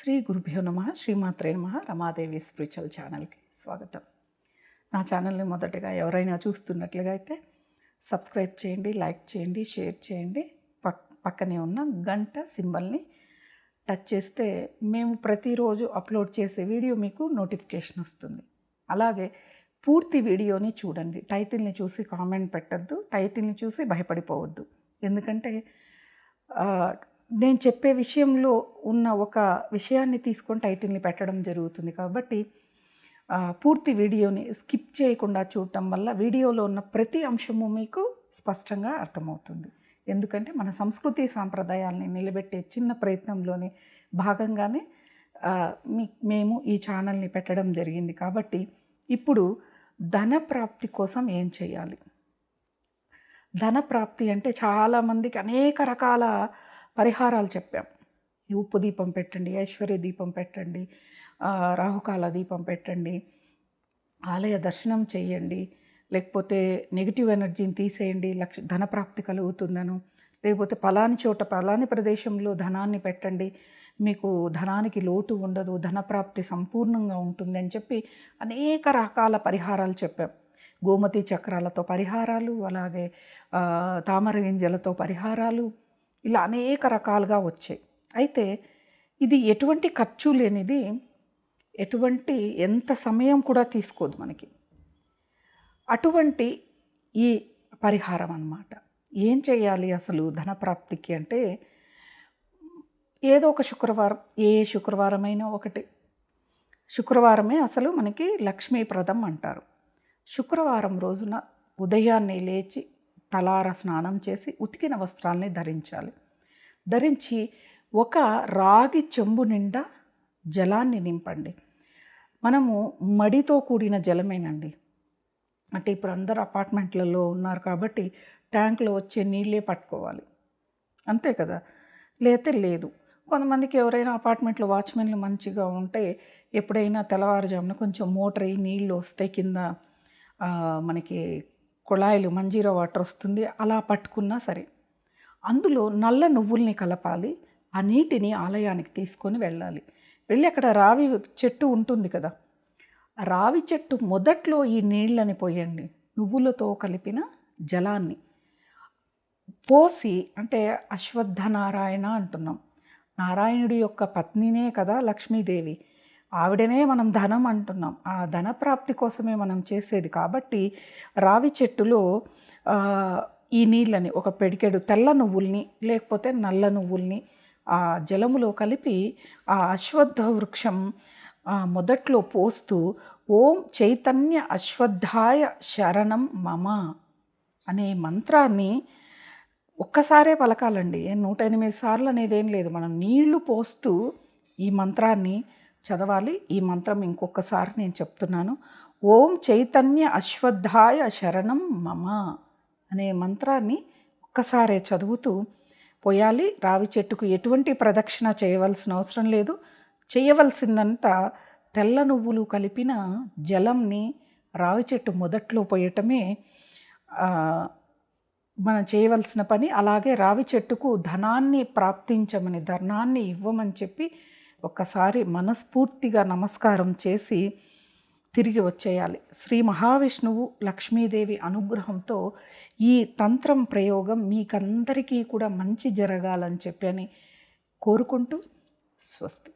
శ్రీ గురుభ్యో నమ శ్రీమాత్రే నమ రమాదేవి స్పిరిచువల్ ఛానల్కి స్వాగతం. నా ఛానల్ని మొదటగా ఎవరైనా చూస్తున్నట్లుగా అయితే సబ్స్క్రైబ్ చేయండి లైక్ చేయండి షేర్ చేయండి. పక్ పక్కనే ఉన్న గంట సింబల్ని టచ్ చేస్తే మేము ప్రతిరోజు అప్లోడ్ చేసే వీడియో మీకు నోటిఫికేషన్ వస్తుంది. అలాగే పూర్తి వీడియోని చూడండి. టైటిల్ని చూసి కామెంట్ పెట్టద్దు టైటిల్ని చూసి భయపడిపోవద్దు. ఎందుకంటే నేను చెప్పే విషయంలో ఉన్న ఒక విషయాన్ని తీసుకొని టైటిల్ని పెట్టడం జరుగుతుంది కాబట్టి పూర్తి వీడియోని స్కిప్ చేయకుండా చూడటం వల్ల వీడియోలో ఉన్న ప్రతి అంశము మీకు స్పష్టంగా అర్థమవుతుంది. ఎందుకంటే మన సంస్కృతి సాంప్రదాయాల్ని నిలబెట్టే చిన్న ప్రయత్నంలోని భాగంగానే మీ మేము ఈ ఛానల్ని పెట్టడం జరిగింది కాబట్టి ఇప్పుడు ధన ప్రాప్తి కోసం ఏం చేయాలి? ధన ప్రాప్తి అంటే చాలామందికి అనేక రకాల పరిహారాలు చెప్పాం. ఉప్పు దీపం పెట్టండి ఐశ్వర్య దీపం పెట్టండి రాహుకాల దీపం పెట్టండి ఆలయ దర్శనం చేయండి లేకపోతే నెగిటివ్ ఎనర్జీని తీసేయండి లక్ష ధన ప్రాప్తి కలుగుతుందను లేకపోతే పలాని చోట పలాని ప్రదేశంలో ధనాన్ని పెట్టండి మీకు ధనానికి లోటు ఉండదు ధనప్రాప్తి సంపూర్ణంగా ఉంటుంది అని చెప్పి అనేక రకాల పరిహారాలు చెప్పాం. గోమతి చక్రాలతో పరిహారాలు అలాగే తామర గింజలతో పరిహారాలు ఇలా అనేక రకాలుగా వచ్చాయి. అయితే ఇది ఎటువంటి ఖర్చు లేనిది ఎటువంటి ఎంత సమయం కూడా తీసుకోదు మనకి. అటువంటి ఈ పరిహారం అన్నమాట. ఏం చేయాలి అసలు ధనప్రాప్తికి అంటే ఏదో ఒక శుక్రవారం ఏ శుక్రవారమైనా ఒకటి. శుక్రవారమే అసలు మనకి లక్ష్మీప్రదం అంటారు. శుక్రవారం రోజున ఉదయాన్నే లేచి తలార స్నానం చేసి ఉతికిన వస్త్రాల్ని ధరించాలి. ధరించి ఒక రాగి చెంబు నిండా జలాన్ని నింపండి. మనము మడితో కూడిన జలమేనండి. అంటే ఇప్పుడు అందరు అపార్ట్మెంట్లలో ఉన్నారు కాబట్టి ట్యాంక్లో వచ్చే నీళ్ళే పట్టుకోవాలి. అంతే కదా? లేతే లేదు. కొంతమందికి ఎవరైనా అపార్ట్మెంట్లో వాచ్మెన్లు మంచిగా ఉంటే ఎప్పుడైనా తెల్లవారుజామున కొంచెం మోటార్ అయ్యి నీళ్ళు వస్తే కింద మనకి కుళాయిలు మంజీరా వాటర్ వస్తుంది అలా పట్టుకున్నా సరే. అందులో నల్ల నువ్వుల్ని కలపాలి ఆ నీటిని ఆలయానికి తీసుకొని వెళ్ళాలి. వెళ్ళి అక్కడ రావి చెట్టు ఉంటుంది కదా రావి చెట్టు మొదట్లో ఈ నీళ్ళని పోయండి నువ్వులతో కలిపిన జలాన్ని పోసి అంటే అశ్వత్థ నారాయణ అంటున్నాం. నారాయణుడి యొక్క పత్నినే కదా లక్ష్మీదేవి. ఆవిడనే మనం ధనం అంటున్నాం. ఆ ధన ప్రాప్తి కోసమే మనం చేసేది కాబట్టి రావి చెట్టులో ఈ నీళ్ళని ఒక పెడికెడు తెల్ల నువ్వుల్ని లేకపోతే నల్ల నువ్వుల్ని ఆ జలములో కలిపి ఆ అశ్వత్థ వృక్షం మొదట్లో పోస్తూ ఓం చైతన్య అశ్వత్థాయ శరణం మమ అనే మంత్రాన్ని ఒక్కసారే పలకాలండి. నూట ఎనిమిది సార్లు అనేది ఏం లేదు. మనం నీళ్ళు పోస్తూ ఈ మంత్రాన్ని చదవాలి. ఈ మంత్రం ఇంకొకసారి నేను చెప్తున్నాను. ఓం చైతన్య అశ్వత్థాయ శరణం మమ అనే మంత్రాన్ని ఒక్కసారే చదువుతూ పోయాలి. రావి చెట్టుకు ఎటువంటి ప్రదక్షిణ చేయవలసిన అవసరం లేదు. చేయవలసిందంతా తెల్ల నువ్వులు కలిపిన జలంని రావి చెట్టు మొదట్లో పోయటమే మనం చేయవలసిన పని. అలాగే రావి చెట్టుకు ధనాన్ని ప్రాప్తించమని ధనాన్ని ఇవ్వమని చెప్పి ఒక్కసారి మనస్ఫూర్తిగా నమస్కారం చేసి తిరిగి వచ్చేయాలి. శ్రీ మహావిష్ణువు లక్ష్మీదేవి అనుగ్రహంతో ఈ తంత్రం ప్రయోగం మీకందరికీ కూడా మంచి జరగాలని చెప్పి అని కోరుకుంటూ స్వస్తి.